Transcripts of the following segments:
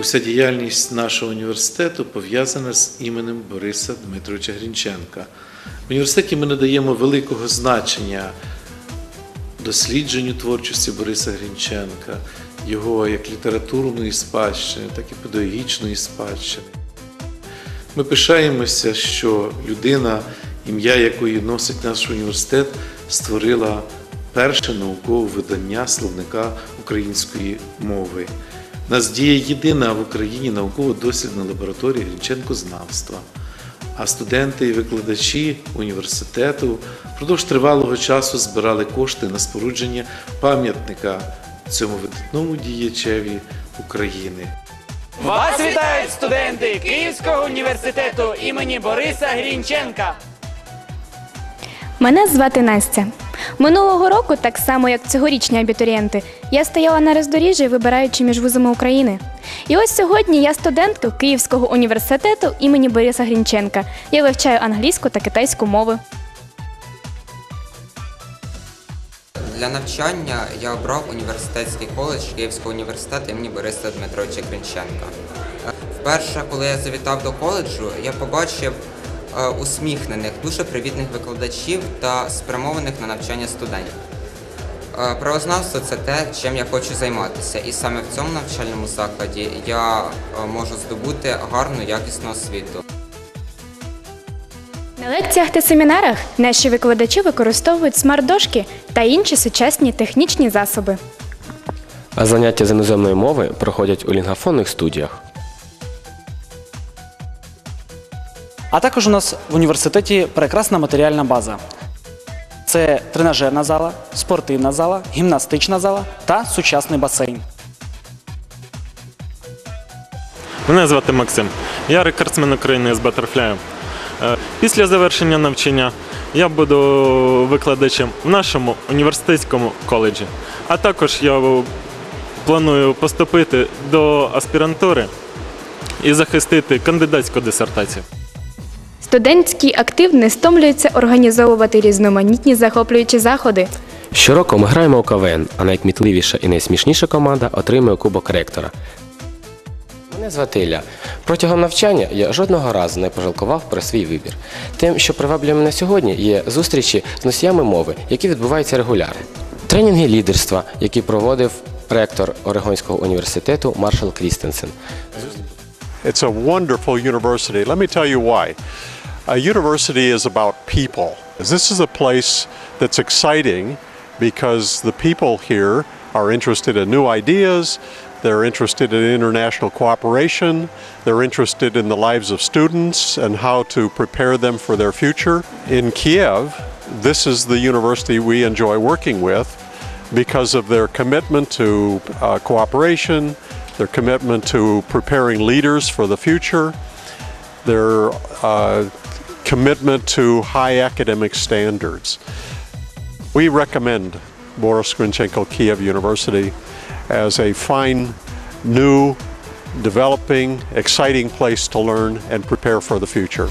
Уся діяльність нашого університету пов'язана з іменем Бориса Дмитровича Грінченка. В університеті ми надаємо великого значення дослідженню творчості Бориса Грінченка, його як літературної спадщини, так і педагогічної спадщини. Ми пишаємося, що людина, ім'я якої носить наш університет, створила перше наукове видання словника української мови. У нас діє єдина в Україні науково-дослідна лабораторія Грінченкознавства. А студенти і викладачі університету впродовж тривалого часу збирали кошти на спорудження пам'ятника цьому видатному діячеві України. Вас вітають студенти Київського університету імені Бориса Грінченка. Мене звати Настя. Минулого року, так само як цьогорічні абітурієнти, я стояла на роздоріжжі, вибираючи між вузами України. І ось сьогодні я студентка Київського університету імені Бориса Грінченка. Я вивчаю англійську та китайську мови. Для навчання я обрав університетський коледж Київського університету імені Бориса Дмитровича Гринченка. Е, Вперше, коли я завітав до коледжу, я побачив усміхнених, дуже привітних викладачів та спрямованих на навчання студентів. Е, Правознавство це те, чим я хочу займатися, і саме в цьому навчальному закладі я е, можу здобути гарну якісну освіту. На лекціях та семінарах наші викладачі використовують смарт-дошки та інші сучасні технічні засоби. А заняття з іноземної мови проходять у лінгафонних студіях. А також у нас в університеті прекрасна матеріальна база. Це тренажерна зала, спортивна зала, гімнастична зала та сучасний басейн. Мене звати Максим. Я рекордсмен України з батерфляю. Е, Після завершення навчання я буду викладачем в нашому університетському коледжі. А також я планую поступити до аспірантури і захистити кандидатську дисертацію. Студентський актив не стомлюється організовувати різноманітні захоплюючі заходи. Щороку ми граємо у КВН, а найкмітливіша і найсмішніша команда отримує кубок ректора. Мене звати Ілля. Протягом навчання я жодного разу не пожалкував про свій вибір. Тим, що приваблює мене сьогодні, є зустрічі з носіями мови, які відбуваються регулярно. Тренінги лідерства, які проводив ректор Орегонського університету Маршал Крістенсен. It's a wonderful university. Let me tell you why. A university is about people. This is a place that's exciting because the people here are interested in new ideas, they're interested in international cooperation, they're interested in the lives of students and how to prepare them for their future. In Kiev, this is the university we enjoy working with because of their commitment to uh, cooperation, their commitment to preparing leaders for the future, their uh, commitment to high academic standards. We recommend Boris Grinchenko Kiev University as a fine, new, developing, exciting place to learn and prepare for the future.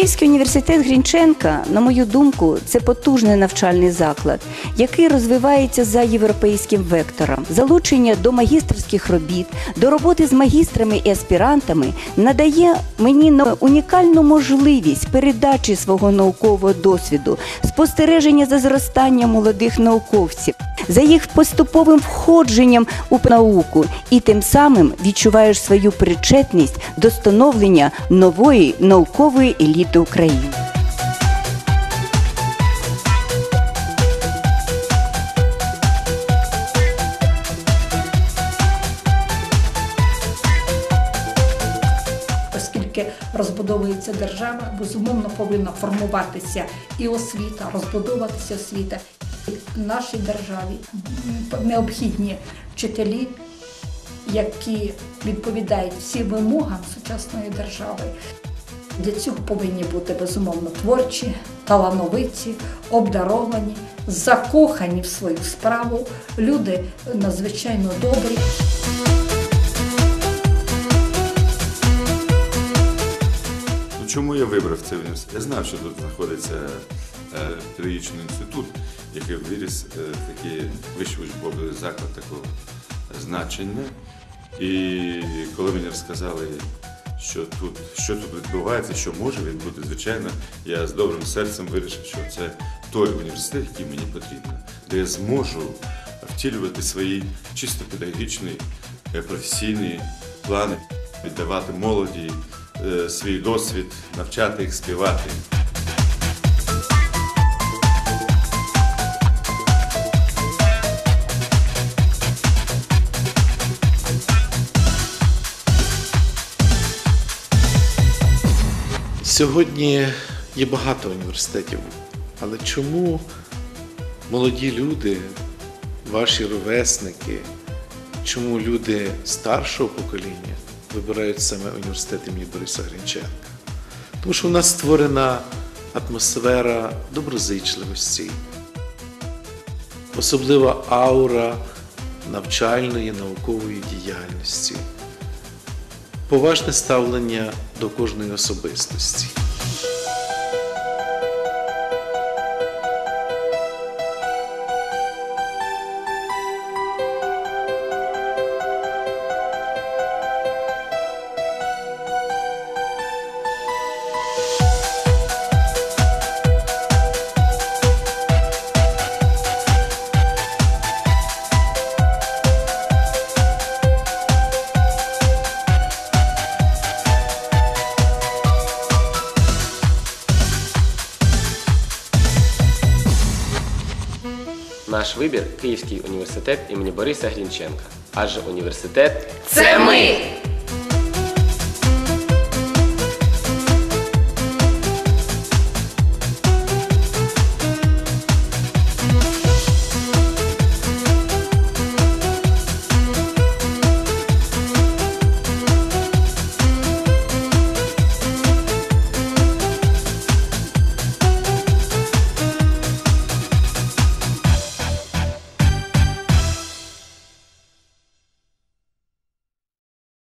Київський університет Грінченка, на мою думку, це потужний навчальний заклад, який розвивається за європейським вектором. Залучення до магістерських робіт, до роботи з магістрами і аспірантами надає мені на- унікальну можливість передачі свого наукового досвіду, спостереження за зростанням молодих науковців, за їх поступовим входженням у науку, і тим самим відчуваєш свою причетність до становлення нової наукової еліти України. Розбудовується держава, безумовно повинна формуватися і освіта, розбудовуватися освіта. Нашій державі необхідні вчителі, які відповідають всім вимогам сучасної держави. Для цього повинні бути безумовно творчі, талановиті, обдаровані, закохані в свою справу, люди надзвичайно добрі. чому я вибрав цей університет? Я знав, що тут знаходиться е, педагогічний інститут, який виріс е, такий вищий учбовий заклад такого значення. І коли мені розказали, що тут, що тут відбувається, що може відбути, звичайно, я з добрим серцем вирішив, що це той університет, який мені потрібен, де я зможу втілювати свої чисто педагогічні, е, професійні плани, віддавати молоді е, свій досвід, навчати їх співати. Сьогодні є багато університетів, але чому молоді люди, ваші ровесники, чому люди старшого покоління вибирають саме університет імені Бориса Гринченка? Тому що у нас створена атмосфера доброзичливості, особлива аура навчальної наукової діяльності поважне ставлення до кожної особистості. Наш вибір Київський університет імені Бориса Грінченка. Адже університет Це ми!